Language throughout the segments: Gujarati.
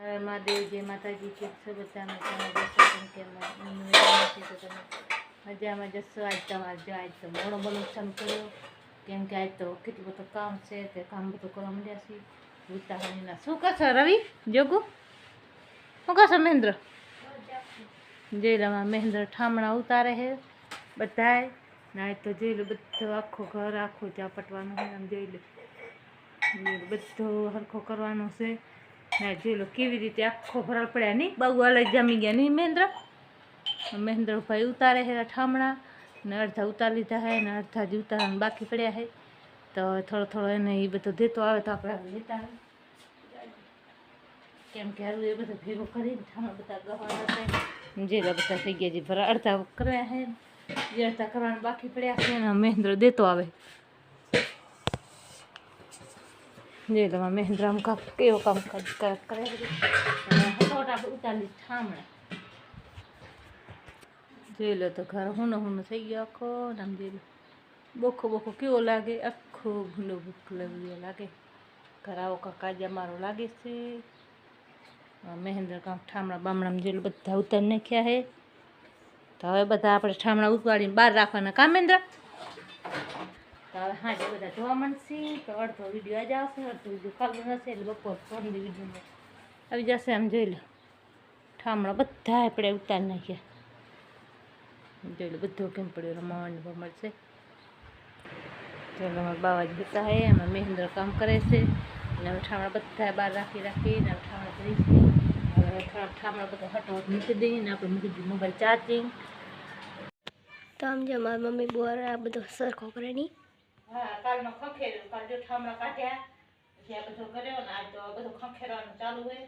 મહાદેવ, જય માતાજી કે છો બધા? જશો? કેમ કે તો તમે મજામાં જશો? આજ તમારે જો, આજ તો મોડો બોલો ચાલુ કર્યો કેમ કે આજ તો કેટલું બધું કામ છે, તે કામ બધું કરવા માંડ્યા છીએ. ઉતાવળીના શું કરશો રવિ? જોગુ? શું કરશો મહેન્દ્ર? જોઈ મહેન્દ્ર ઠામણા ઉતારે છે બધાય. ના તો જોઈ લો, બધું આખું ઘર, આખું ઝાપટવાનું છે. આમ જોઈ લો. બધું હરખો કરવાનો છે. ના જોઈ લો કેવી રીતે આખો ભરાળ પડ્યા નહીં. બહુ અલગ જામી ગયા નહીં મહેન્દ્ર. મહેન્દ્રભાઈ ઉતારે છે ઠામણા ને અડધા ઉતારી લીધા છે ને અડધા જ ઉતારવાનું બાકી પડ્યા છે. તો થોડો થોડો એને એ બધો દેતો આવે તો આપણે લેતા કેમ કે હારું એ બધો ભેગો કરીને ઠામણા બધા ગવાના જે બધા થઈ છે ભરા અડધા કર્યા છે જે અડધા કરવાના બાકી પડ્યા છે ને, મહેન્દ્ર દેતો આવે. જે તો મહેન્દ્ર આમ કામ કેવો કામ કરે આપણે ઉતારી ઠામણે જોઈ લો તો ઘર હુનો હુનો થઈ ગયો આખો નામ જોઈ લો બોખો બોખો કેવો લાગે આખો ભૂલો ભૂખલો લાગે ઘર આવો કાકા મારો લાગે છે મહેન્દ્ર કામ ઠામણા બામણા જોઈ લો બધા ઉતારી નાખ્યા હે તો હવે બધા આપણે ઠામણા ઉપાડીને બહાર રાખવાના કામ મહેન્દ્ર તો હવે હાજે બધા જોવા મળશે તો અડધો વીડિયો આજે આવશે, અડધો વીડિયો કાલનો હશે, એટલે બપોર સોની વીડિયો આવી જશે આમ જોઈ લો. ઠામણા બધા આપણે ઉતારી નાખ્યા. જોઈ લો, બધો કેમ પડ્યો રમાવાની ભમર છે. ચાલો અમારા બાવાજી હતા હે એમાં મહેન્દ્ર કામ કરે છે. અને અમે ઠામણા બધા બહાર રાખી રાખીને ઠામણા કરી છે. હવે બધા હટવટ મૂકી દઈએ ને આપણે મૂકી મોબાઈલ ચાર્જિંગ તો આમ જે, મારી મમ્મી બોર આ બધો સરખો કરે નહીં. હા કાલનો ખંખેર્યો કાલ જો ઠામણા કાઢ્યા પછી આ બધો કર્યો ને આજ તો બધું ખંખેરવાનું ચાલુ હોય.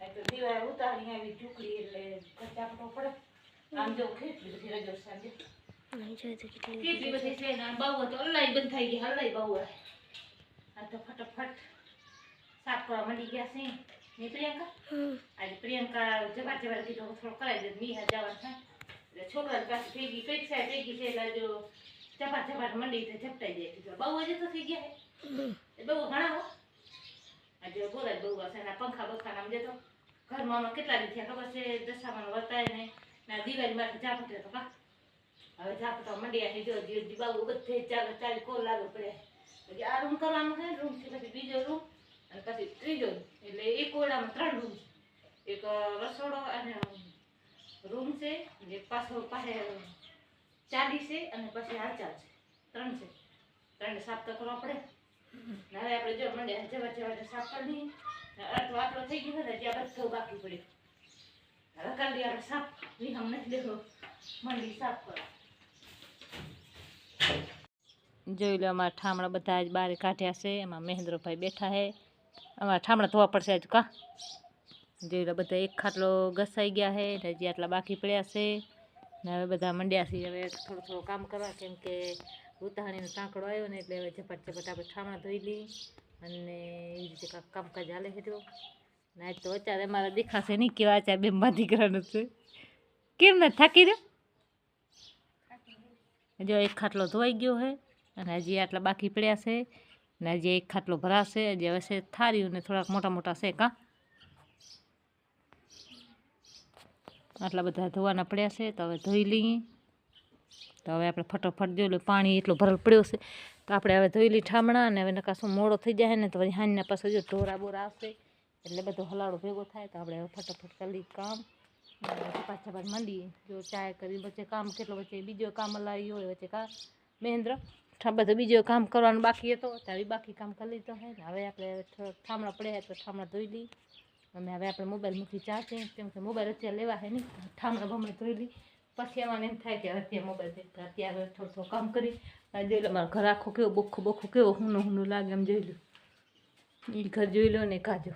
આજ તો દિવાળે ઉતારી આવી ઢુકડી એટલે કચાપટો પડે. આમ જો કેટલી બધી રજો સાંજે. કેટલી બધી છે ને બહુ તો અલ્લાઈ બંધ થઈ ગઈ હલાઈ બહુ આ તો ફટાફટ સાફ કરવા માંડી ગયા છે. ની પ્રિયંકા? આજે પ્રિયંકા જવા જવા કીધું થોડું કરાવી દે મીહા જવાનું થાય એટલે છોકરા પાસે ભેગી કઈ છે ભેગી છે એટલે જો ચપા ચપાટ મંડી ઝપટાઈ જાય. બહુ હજી તો થઈ ગયા હે. બહુ ઘણા હો. આજે બોલાય બહુ હશે એના પંખા બખા નામ જતો ઘરમાં કેટલા દી થયા ખબર છે? દશામાં વર્તાય ને ના દિવાળી માટે ઝાપટે તો કા હવે ઝાપટા મંડ્યા થઈ જો જીવ બાબુ બધે ચાલે, ચાલી, કોલ લાગુ પડે. પછી આ રૂમ કરવાનો છે, રૂમ છે, પછી બીજો રૂમ, અને પછી ત્રીજો એટલે એક ઓરડામાં ત્રણ રૂમ છે. એક રસોડો અને રૂમ છે. જે પાછો પાસે ચાલી છે અને પછી હાચા છે. ત્રણ છે. ત્રણ સાફ તો કરવા પડે. હવે આપણે જો મંડે જવા જવા સાફ કરી દઈએ. અડધો આટલો થઈ ગયો ને ત્યાં બધો બાકી પડ્યો હવે દઈએ આપણે સાફ વિહમ નથી દેખો મંડી સાફ કરો. જોઈ લો, અમારા ઠામડા બધા જ બહાર કાઢ્યા છે. એમાં મહેન્દ્રભાઈ બેઠા છે. અમારા ઠામડા ધોવા પડશે હજુ કા? જોઈ લો, બધા એક ખાટલો ઘસાઈ ગયા છે ને હજી આટલા બાકી પડ્યા છે. ને હવે બધા મંડ્યા છે હવે થોડું થોડું કામ કરવા, કેમ કે ઉતાણીનો ટાંકડો આવ્યો ને એટલે હવે ઝપટ ઝપટ આપણે ઠામણા ધોઈ લઈ અને એ રીતે કામકાજ હાલે છે ને આજ તો અત્યારે મારા દેખાશે નહીં કેવા અત્યારે બે માં દીકરાનું છે. કેમ ને થાકી રહ્યો? જો એક ખાટલો ધોવાઈ ગયો છે અને હજી આટલા બાકી પડ્યા છે. ને હજી એક ખાટલો ભરાશે, હજી હવે છે થાર્યું ને થોડાક મોટા મોટા છે કાં. આટલા બધા ધોવાના પડ્યા છે, તો હવે ધોઈ લઈએ. તો હવે આપણે ફટોફટ જોઈ લો, પાણી એટલો ભરેલ પડ્યો છે. તો આપણે હવે ધોઈ લઈ ઠામણા, અને હવે નકા શું મોડો થઈ જાય ને, તો પછી હાંજના પાસે જો ઢોરા બોરા આવશે, એટલે બધો હલાડો ભેગો થાય, તો આપણે હવે ફટાફટ કરી લઈએ કામ. અને પાછા પાછા માંડીએ. જો ચાય કરી વચ્ચે કામ કેટલો વચ્ચે, બીજો કામ હલાવી હોય વચ્ચે કા મહેન્દ્ર. ઠા- બધું બીજો કામ કરવાનું બાકી હતો ત્યારે બાકી કામ કરી લીધો હે ને હવે આપણે થોડોક ઠામણા પડ્યા તો ઠામણા ધોઈ લઈ અને હવે આપણે મોબાઈલ મૂકી ચાર્જિંગ કેમ કે મોબાઈલ અત્યારે લેવા હે નહીં ઠામણા બમણે ધોઈ લઈ. પછી એમાં એમ થાય કે અત્યારે મોબાઈલ દેખતા અત્યારે થોડું થોડું કામ કરી. જોઈ લો, મારો ઘર આખો કેવો, બોખો બોખો કેવો, હુનો હુનો લાગે એમ જોઈ લો. એ ઘર જોઈ લો ને કાજો.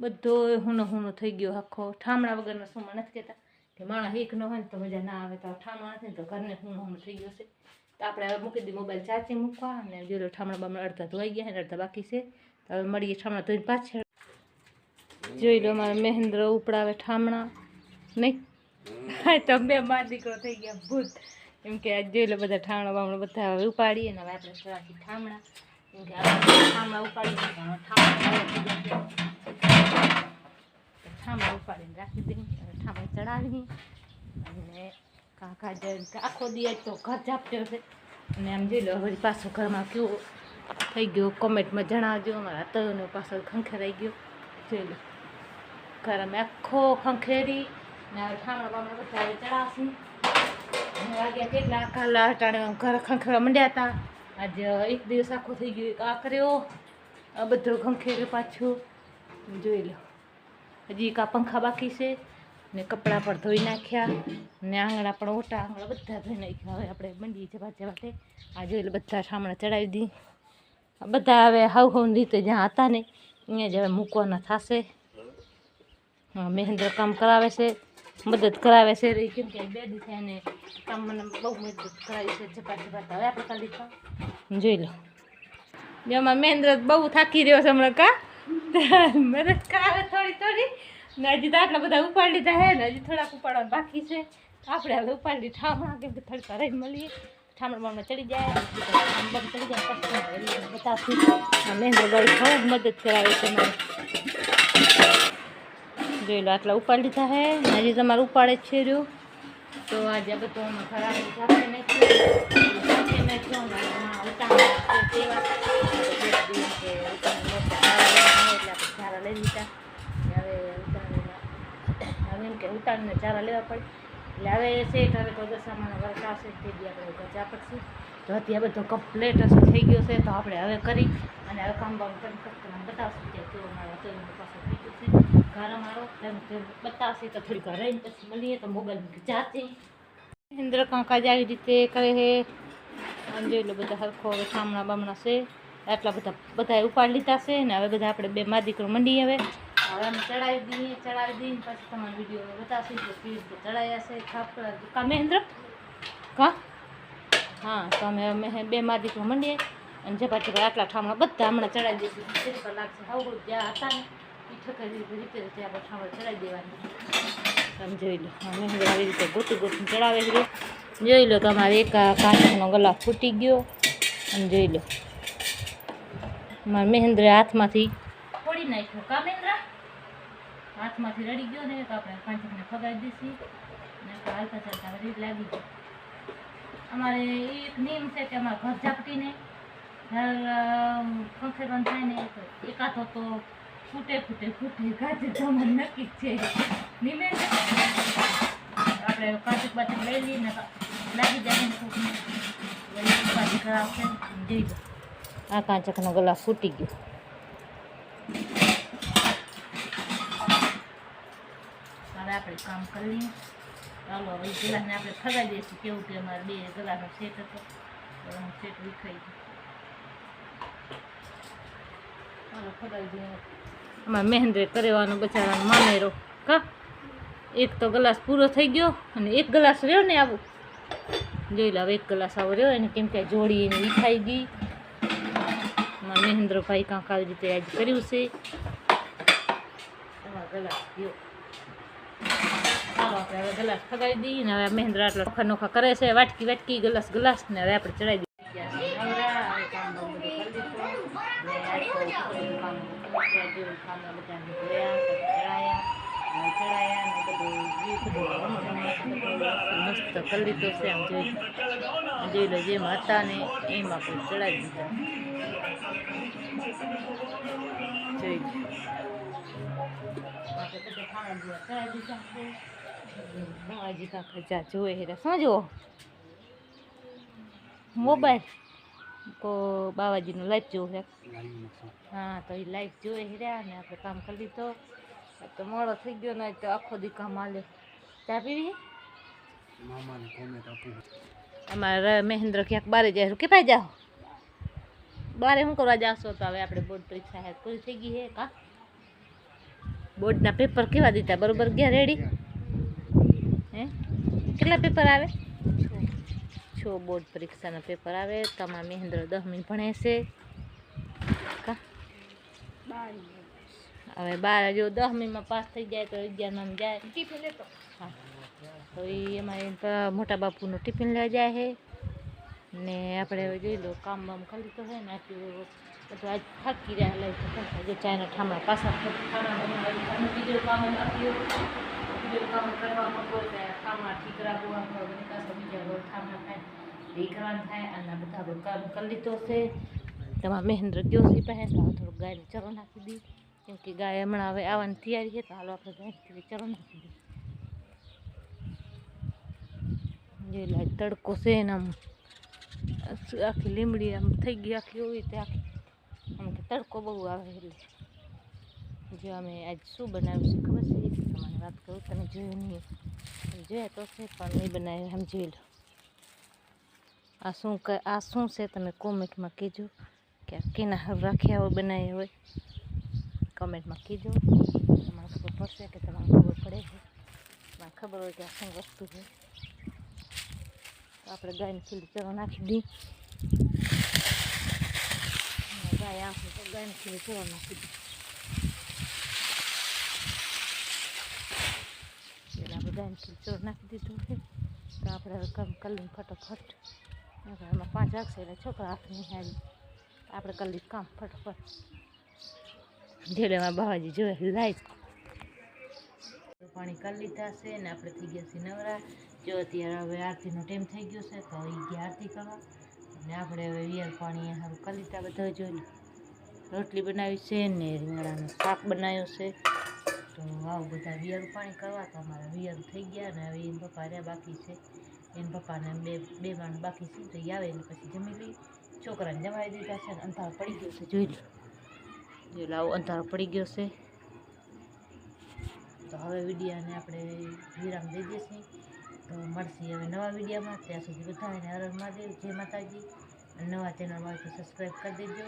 બધો હુનો હુનો થઈ ગયો આખો. ઠામણા વગરનો શું નથી કહેતા કે માણસ એક ન હોય ને તો મજા ના આવે. તો ઠામણા નથી ને તો ઘરને હુનો હુનો થઈ ગયો છે. તો આપણે હવે મૂકી દઈએ મોબાઈલ ચાચી મૂકવા અને જોઈ લો ઠામણા બામણા અડધા ધોઈ ગયા ને અડધા બાકી છે. હવે મળીએ ઠામણા ધોઈને પાછળ જોઈ લો, મારા મહેન્દ્ર ઉપડાવે ઠામણા. નહીં હા તો બે માર દીકરો થઈ ગયા, ભૂત. એમ કે આજ જોઈ લો બધા ઠામણા બામણા બધા હવે ઉપાડીએ ને હવે આપણે થોડાથી ઠામણા. એમ કે ઠામણા ઉપાડીએ ઠામણા ઉપાડીને રાખી દઈએ અને ઠામડા ચડાવી અને કાકા જઈને આખો દિવસ તો ઘર ઝાપટ્યો છે. અને આમ જોઈ લો, હવે પાછો ઘરમાં કેવો થઈ ગયો કોમેન્ટમાં જણાવજો. અમારા તયોને પાછળ ખંખેરાઈ ગયો. જોઈ લો. ઘર અમે આખો ખંખેરી ને હવે બામણા બધા ચડાવશું વાગ્યા કેટલા કાલા અટાણે ઘર ખંખેરવા મંડ્યા હતા આજે એક દિવસ આખો થઈ ગયો આ કર્યો આ બધો ખંખેર્યો પાછું જોઈ લો હજી આ પંખા બાકી છે ને કપડાં પણ ધોઈ નાખ્યા ને આંગણા પણ ઓટા આંગણા બધા ધોઈ નાખ્યા હવે આપણે મંડી જવા જવાતે આ જોઈ બધા સામણા ચડાવી દી બધા હવે હાવ હાવ રીતે જ્યાં હતા ને અહીંયા જ હવે મૂકવાના થશે મહેન્દ્ર કામ કરાવે છે મદદ કરાવે છે. કેમ કે બે દિવસે ને કામ મને બહુ મદદ કરાવી છે ઝપા ઝપા હવે આપણે કાલે કામ જોઈ લો. જેમાં મહેન્દ્ર બહુ થાકી રહ્યો છે હમણાં કા? મદદ કરાવે થોડી થોડી? ને હજી તો આટલા બધા ઉપાડી લીધા હે ને હજી થોડાક ઉપાડવાનું બાકી છે. આપણે હવે ઉપાડી ઠામણા કેમ કે થોડીક રહી મળીએ. ઠામણા ચડી જાય આમ ચડી જાય પછી બતાવશું. મહેન્દ્ર બહુ ખૂબ મદદ કરાવે છે મને જોઈ લો, આટલા ઉપાડી લીધા હે. હજી તમારે ઉપાડે જ છે રહ્યું. તો આજે આ બધું અમે ખરાબ ચારા એટલે લઈ લીધા. હવે ઉતાવળીને હવે એમ કે ઉતાળીને ચારા લેવા પડે. એટલે હવે શેઠ હવે તો દશામાનો વર્ક આવશે, તે બી આપણે ગજા પડશે તો અત્યારે બધો કમ્પ્લેટ હશે થઈ ગયો છે, તો આપણે હવે કરી અને હવે કામ બામ કરી કરીને બતાવશું કે કેવો મારો પાછો થઈ ગયો છે. ઘર બતાવશે તો થોડી ઘરે પછી મળીએ તો મોબાઈલ જાતે. મહેન્દ્ર કાકા જ આવી રીતે કરે છે. આમ જોઈ લો બધા હરખો હવે સામણા બામણા છે. આટલા બધા બધા ઉપાડી લીધા છે ને હવે બધા આપણે બે મા દીકરો મંડી હવે. હવે અમે ચડાવી દઈએ ચડાવી દઈએ પછી તમારો વીડિયો બતાવશું કે કેવી રીતે ચડાવ્યા છે કા મહેન્દ્ર કા? હા તો અમે અમે બે મા દીકરો મંડીએ. અને જપા જપા આટલા ઠામણા બધા હમણાં ચડાવી દઈશું લાગશે? હાવ જ્યાં હતા ને. ચડાવી દેવાની. જોઈ લો હા મહેન્દ્ર આવી રીતે ગોતું ગોતું ચડાવે જોઈ લો તમારે એક આ ગલા ફૂટી ગયો. અને જોઈ લો. મારા મહેન્દ્ર હાથમાંથી ફોડી નાખ્યો. કા મહેન્દ્ર? હાથમાંથી રડી ગયો ને આપણે પાંચકને ફગાવી દઈશી. ને આપણે હાલતા ચાલતા રીત લાગી ગઈ. અમારે એક નિયમ છે કે અમારે ઘર ઝાપટીને ખંખેરવાનું થાય ને એકાદો તો ફૂટે ફૂટે ફૂટે ગાજર જમણ નક્કી છે. નિમે આપણે કાચક બાચક લઈ લઈએ ને લાગી જાય ને ઉપાધિ કરાવશે જઈ દો આ કાચકનો ગલા ફૂટી ગયો. હવે આપણે કામ કરી લઈએ. ચાલો, હવે ગલાસને આપણે ફગાવી દઈશું. કેવું કે અમારે બે ગલાસનો સેટ હતો. હું સેટ વિખાઈ ગયો ચાલો, ફગાવી દઈએ. અમારે મહેન્દ્રે કરેવાનો બચારાનો મામેરો. કા? એક તો ગ્લાસ પૂરો થઈ ગયો અને એક ગ્લાસ રહ્યો ને આવું. જોઈ લો એક ગ્લાસ આવો રહ્યો, એને કેમ કે જોડી એને વિખાઈ ગઈ. મારા મહેન્દ્રભાઈ કાંક આવી રીતે આજ કર્યું છે. એમાં ગ્લાસ ગયો. ચાલો આપણે હવે ગ્લાસ ફગાવી દઈએ ને હવે મહેન્દ્ર આટલા નોખા નોખા કરે છે વાટકી વાટકી ગ્લાસ ગ્લાસ ને હવે આપણે ચડાવી દઈએ નવરા, હવે કામ બામ બધું કરી દીધું. ને આજ તો બધું કામ મસ્ત કરી લીધો છે આમ જોઈ જોઈ લો હતા ને એમ આપણે ચડાવી દીધા જોઈ બાવાજી કાકા જોવે શું જુઓ મોબાઈલ તો બાવાજીનું લાઈફ જોવું છે. હા તો એ લાઈફ જોઈ રહ્યા ને આપણે કામ કરી દીધો તો મોડો થઈ ગયો ને તો આખો દી કામ હાલે. ચા પીવી અમારે મહેન્દ્ર ક્યાંક બારે જાય કે ભાઈ જાઓ? બારે શું કરવા જાશો? તો હવે આપણે બોર્ડ પરીક્ષા હે. પૂરી થઈ ગઈ હે કા? બોર્ડના પેપર કેવા દીધા? બરોબર ગયા? રેડી હે? કેટલા પેપર આવે? છ બોર્ડ પરીક્ષાના પેપર આવે તમારા મહેન્દ્ર દસમી ભણે છે. કા? હવે બાર જો દસમીમાં પાસ થઈ જાય તો અગિયારમાં જાય. ટિફિન લેતો. હા. તો એ એમાં એમ તો મોટા બાપુનું ટિફિન લેવા જાય છે. ને આપણે હવે જોઈ લો કામ બામ કરી તો છે ને આટલું બધું આજ થાકી રહ્યા લઈ તો જો ચાયના ઠામણા પાછા ખાણા બનાવી બીજું કામ આપ્યું બીજું કામ કરવા માંગો ત્યાં ઠામણા ઠીક રાખવા નિકાસો બીજા રોજ ઠામણા થાય એ કરવાનું થાય અને આ બધા આપણું કામ કરી લીધો છે તમારા મહેન્દ્ર ગયો છે પહેન તો થોડુંક ગાયને ચરો નાખી દી કેમ કે ગાય હમણાં હવે આવવાની તૈયારી છે તો હાલો આપણે ગાય ચરો નાખી દઈએ જે લાઈટ તડકો છે ને આમ આખી લીમડી આમ થઈ ગઈ આખી હોય તે આખી આમ કે તડકો બહુ આવે એટલે જો અમે આજ શું બનાવ્યું છે ખબર છે તમારે વાત કરું તમે જોયું નહીં તમે જોયા તો છે પણ નહીં બનાવ્યું એમ જોઈ લો આ શું આ શું છે તમે કોમેન્ટમાં કીજો કે કેના હાર રાખ્યા હોય બનાવ્યા હોય. કોમેન્ટમાં કીજો. તમારે ખબર પડશે કે તમારે ખબર પડે છે. તમારે ખબર હોય કે આ શું વસ્તુ છે. આપણે ગાયને ખીલી ચરો નાખી દી. ગાય આખું તો ગાયને ખીલી ચરો નાખી દી. એટલે આપણે ગાયને ખીલી ચરો નાખી દીધું છે. તો આપણે હવે કામ કરી ફટોફટ. એમાં પાંચ વાગશે એટલે છોકરા હાથ નહીં હારી. આપણે કરી લઈએ કામ ફટફટ. ઢેલેમાં બાવાજી જોવે લાઈટ પાણી કરી લીધા છે ને આપણે થઈ ગયા છીએ નવરા. જો અત્યારે હવે આરતીનો ટાઈમ થઈ ગયો છે, તો એ ગયા આરતી કરવા. અને આપણે હવે વિયર પાણી સારું કરી લીધા બધા જોઈ રોટલી બનાવી છે ને રીંગણાનું શાક બનાવ્યું છે. તો આવું બધા વિયર પાણી કરવા તો અમારા વિયર થઈ ગયા ને હવે એના પપ્પા રહ્યા બાકી છે. એના પપ્પાને બે બે માણ બાકી છે, તો એ આવે ને પછી જમી લઈ છોકરાને જમાવી દીધા છે અંધારો પડી ગયો છે, જોઈ લો. જોઈ લો આવો અંધારો પડી ગયો છે. તો હવે વિડીયાને આપણે વિરામ દઈ દઈશું તો મળશે હવે નવા વિડીયામાં. ત્યાં સુધી બધાને હર મહાદેવ, જય માતાજી. અને નવા ચેનલમાં હોય તો સબસ્ક્રાઈબ કરી દેજો.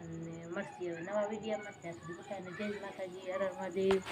અને મળશે હવે નવા વિડીયામાં. ત્યાં સુધી બધાને જય માતાજી હર મહાદેવ.